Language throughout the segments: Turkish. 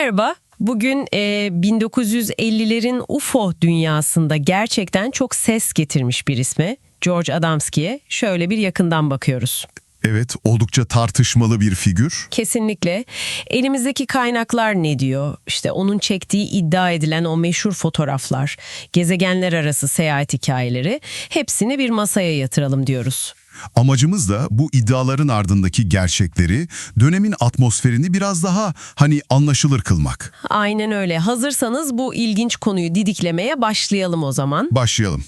Merhaba. Bugün e, 1950'lerin UFO dünyasında gerçekten çok ses getirmiş bir isme George Adamski'ye şöyle bir yakından bakıyoruz. Evet, oldukça tartışmalı bir figür. Kesinlikle. Elimizdeki kaynaklar ne diyor? İşte onun çektiği iddia edilen o meşhur fotoğraflar, gezegenler arası seyahat hikayeleri hepsini bir masaya yatıralım diyoruz. Amacımız da bu iddiaların ardındaki gerçekleri, dönemin atmosferini biraz daha hani anlaşılır kılmak. Aynen öyle. Hazırsanız bu ilginç konuyu didiklemeye başlayalım o zaman. Başlayalım.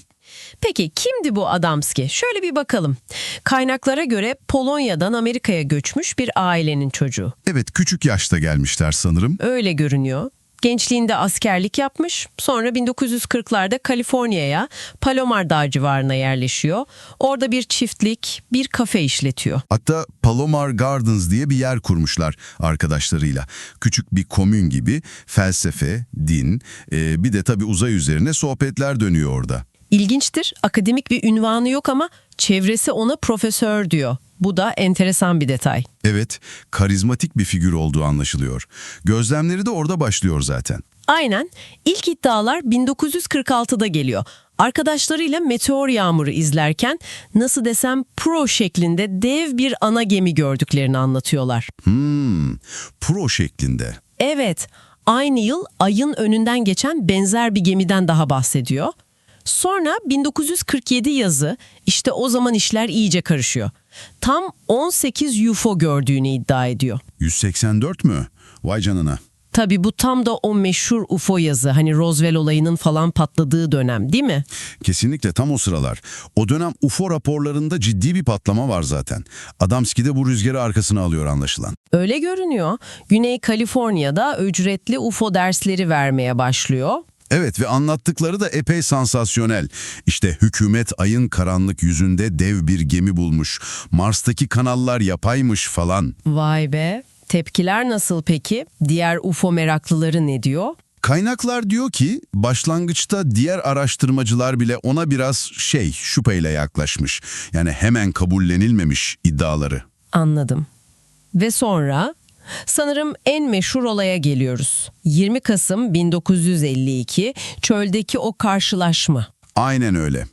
Peki kimdi bu Adamski? Şöyle bir bakalım. Kaynaklara göre Polonya'dan Amerika'ya göçmüş bir ailenin çocuğu. Evet, küçük yaşta gelmişler sanırım. Öyle görünüyor. Gençliğinde askerlik yapmış. Sonra 1940'larda Kaliforniya'ya Palomar Dağı civarına yerleşiyor. Orada bir çiftlik, bir kafe işletiyor. Hatta Palomar Gardens diye bir yer kurmuşlar arkadaşlarıyla. Küçük bir komün gibi felsefe, din, e, bir de tabii uzay üzerine sohbetler dönüyor orada. İlginçtir. Akademik bir ünvanı yok ama çevresi ona profesör diyor. Bu da enteresan bir detay. Evet, karizmatik bir figür olduğu anlaşılıyor. Gözlemleri de orada başlıyor zaten. Aynen. İlk iddialar 1946'da geliyor. Arkadaşlarıyla meteor yağmuru izlerken nasıl desem pro şeklinde dev bir ana gemi gördüklerini anlatıyorlar. Hmm, pro şeklinde. Evet, aynı yıl ayın önünden geçen benzer bir gemiden daha bahsediyor. Sonra 1947 yazı işte o zaman işler iyice karışıyor. Tam 18 UFO gördüğünü iddia ediyor. 184 mü? Vay canına. Tabii bu tam da o meşhur UFO yazı hani Roswell olayının falan patladığı dönem değil mi? Kesinlikle tam o sıralar. O dönem UFO raporlarında ciddi bir patlama var zaten. Adamski de bu rüzgarı arkasına alıyor anlaşılan. Öyle görünüyor. Güney Kaliforniya'da ücretli UFO dersleri vermeye başlıyor. Evet ve anlattıkları da epey sansasyonel. İşte hükümet ayın karanlık yüzünde dev bir gemi bulmuş. Mars'taki kanallar yapaymış falan. Vay be. Tepkiler nasıl peki? Diğer UFO meraklıları ne diyor? Kaynaklar diyor ki başlangıçta diğer araştırmacılar bile ona biraz şey şüpheyle yaklaşmış. Yani hemen kabullenilmemiş iddiaları. Anladım. Ve sonra sanırım en meşhur olaya geliyoruz. 20 Kasım 1952 çöldeki o karşılaşma. Aynen öyle.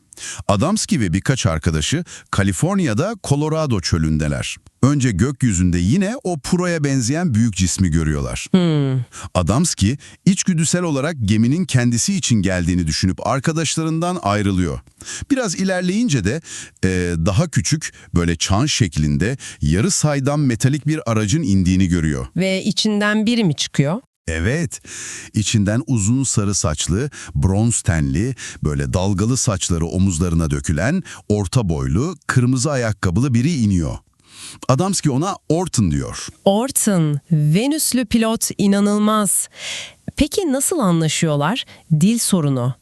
Adamski ve birkaç arkadaşı Kaliforniya'da Colorado çölündeler. Önce gökyüzünde yine o Puro'ya benzeyen büyük cismi görüyorlar. Adamski içgüdüsel olarak geminin kendisi için geldiğini düşünüp arkadaşlarından ayrılıyor. Biraz ilerleyince de e, daha küçük böyle çan şeklinde yarı saydam metalik bir aracın indiğini görüyor. Ve içinden biri mi çıkıyor? Evet, içinden uzun sarı saçlı, bronz tenli, böyle dalgalı saçları omuzlarına dökülen, orta boylu, kırmızı ayakkabılı biri iniyor. Adamski ona Orton diyor. Orton, Venüslü pilot inanılmaz. Peki nasıl anlaşıyorlar? Dil sorunu.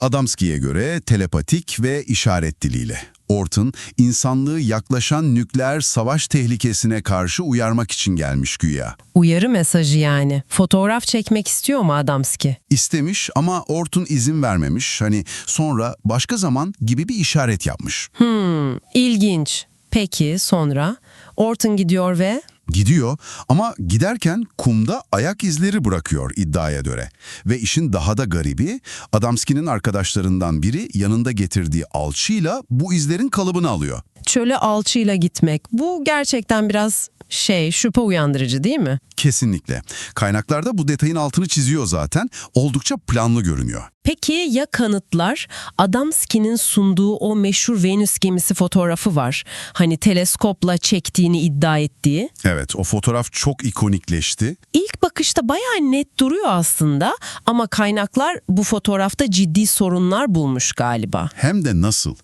Adamski'ye göre telepatik ve işaret diliyle. Orton, insanlığı yaklaşan nükleer savaş tehlikesine karşı uyarmak için gelmiş güya. Uyarı mesajı yani. Fotoğraf çekmek istiyor mu Adamski? İstemiş ama Orton izin vermemiş. Hani sonra başka zaman gibi bir işaret yapmış. Hmm, ilginç. Peki sonra? Orton gidiyor ve... Gidiyor ama giderken kumda ayak izleri bırakıyor iddiaya göre. Ve işin daha da garibi Adamski'nin arkadaşlarından biri yanında getirdiği alçıyla bu izlerin kalıbını alıyor. Çöle alçıyla gitmek. Bu gerçekten biraz şey şüphe uyandırıcı değil mi? Kesinlikle. Kaynaklarda bu detayın altını çiziyor zaten. Oldukça planlı görünüyor. Peki ya kanıtlar? Adamski'nin sunduğu o meşhur Venüs gemisi fotoğrafı var. Hani teleskopla çektiğini iddia ettiği. Evet o fotoğraf çok ikonikleşti. İlk bakışta bayağı net duruyor aslında ama kaynaklar bu fotoğrafta ciddi sorunlar bulmuş galiba. Hem de nasıl?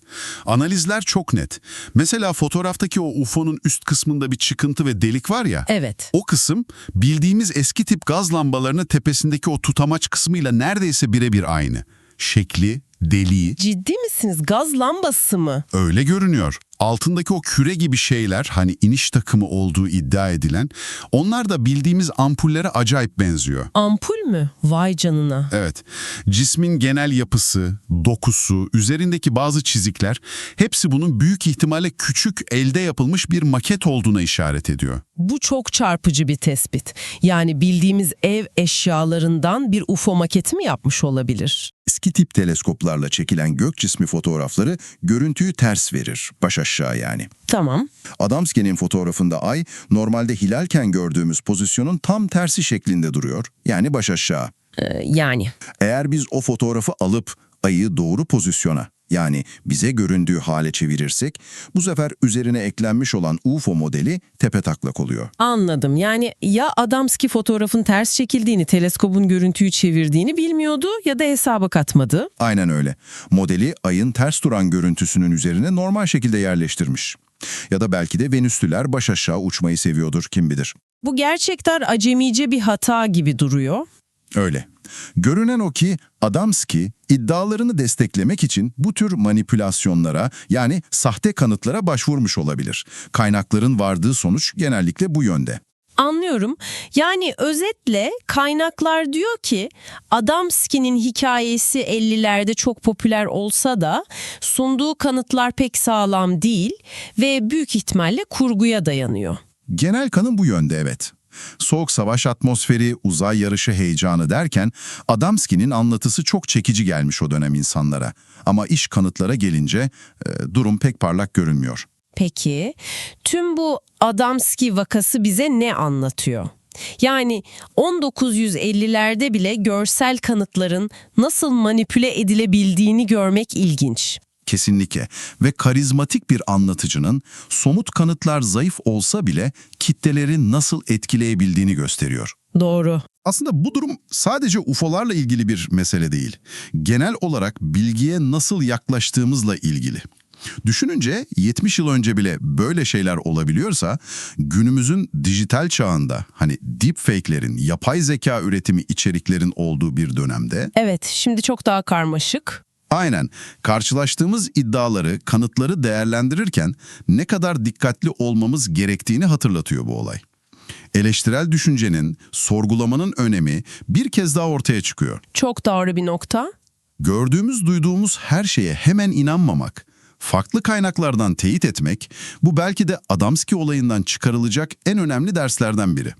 Analizler çok net. Mesela fotoğraftaki o UFO'nun üst kısmında bir çıkıntı ve delik var ya. Evet. O kısım bildiğimiz eski tip gaz lambalarının tepesindeki o tutamaç kısmıyla neredeyse birebir aynı. Şekli, deliği Ciddi misiniz? Gaz lambası mı? öyle görünüyor. Altındaki o küre gibi şeyler hani iniş takımı olduğu iddia edilen onlar da bildiğimiz ampullere acayip benziyor. Ampul mü? Vay canına. Evet, cismin genel yapısı, dokusu, üzerindeki bazı çizikler hepsi bunun büyük ihtimalle küçük elde yapılmış bir maket olduğuna işaret ediyor. Bu çok çarpıcı bir tespit. Yani bildiğimiz ev eşyalarından bir UFO maketi mi yapmış olabilir? Eski tip teleskoplarla çekilen gök cismi fotoğrafları görüntüyü ters verir, baş aşağı yani. Tamam. Adamski'nin fotoğrafında ay normalde hilalken gördüğümüz pozisyonun tam tersi şeklinde duruyor, yani baş aşağı. Ee, yani. Eğer biz o fotoğrafı alıp ayı doğru pozisyona yani bize göründüğü hale çevirirsek bu sefer üzerine eklenmiş olan UFO modeli tepe taklak oluyor. Anladım. Yani ya Adamski fotoğrafın ters çekildiğini, teleskobun görüntüyü çevirdiğini bilmiyordu ya da hesaba katmadı. Aynen öyle. Modeli ayın ters duran görüntüsünün üzerine normal şekilde yerleştirmiş. Ya da belki de Venüslüler baş aşağı uçmayı seviyordur kim bilir. Bu gerçekten acemice bir hata gibi duruyor. Öyle. Görünen o ki Adamski iddialarını desteklemek için bu tür manipülasyonlara yani sahte kanıtlara başvurmuş olabilir. Kaynakların vardığı sonuç genellikle bu yönde. Anlıyorum. Yani özetle kaynaklar diyor ki Adamski'nin hikayesi 50'lerde çok popüler olsa da sunduğu kanıtlar pek sağlam değil ve büyük ihtimalle kurguya dayanıyor. Genel kanı bu yönde evet. Soğuk savaş atmosferi, uzay yarışı heyecanı derken Adamski'nin anlatısı çok çekici gelmiş o dönem insanlara. Ama iş kanıtlara gelince e, durum pek parlak görünmüyor. Peki tüm bu Adamski vakası bize ne anlatıyor? Yani 1950'lerde bile görsel kanıtların nasıl manipüle edilebildiğini görmek ilginç. Kesinlikle ve karizmatik bir anlatıcının somut kanıtlar zayıf olsa bile kitleleri nasıl etkileyebildiğini gösteriyor. Doğru. Aslında bu durum sadece UFO'larla ilgili bir mesele değil. Genel olarak bilgiye nasıl yaklaştığımızla ilgili. Düşününce 70 yıl önce bile böyle şeyler olabiliyorsa günümüzün dijital çağında hani deepfake'lerin, yapay zeka üretimi içeriklerin olduğu bir dönemde Evet, şimdi çok daha karmaşık. Aynen karşılaştığımız iddiaları, kanıtları değerlendirirken ne kadar dikkatli olmamız gerektiğini hatırlatıyor bu olay. Eleştirel düşüncenin, sorgulamanın önemi bir kez daha ortaya çıkıyor. Çok doğru bir nokta. Gördüğümüz, duyduğumuz her şeye hemen inanmamak, farklı kaynaklardan teyit etmek, bu belki de Adamski olayından çıkarılacak en önemli derslerden biri.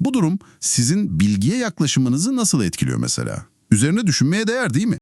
Bu durum sizin bilgiye yaklaşımınızı nasıl etkiliyor mesela? Üzerine düşünmeye değer değil mi?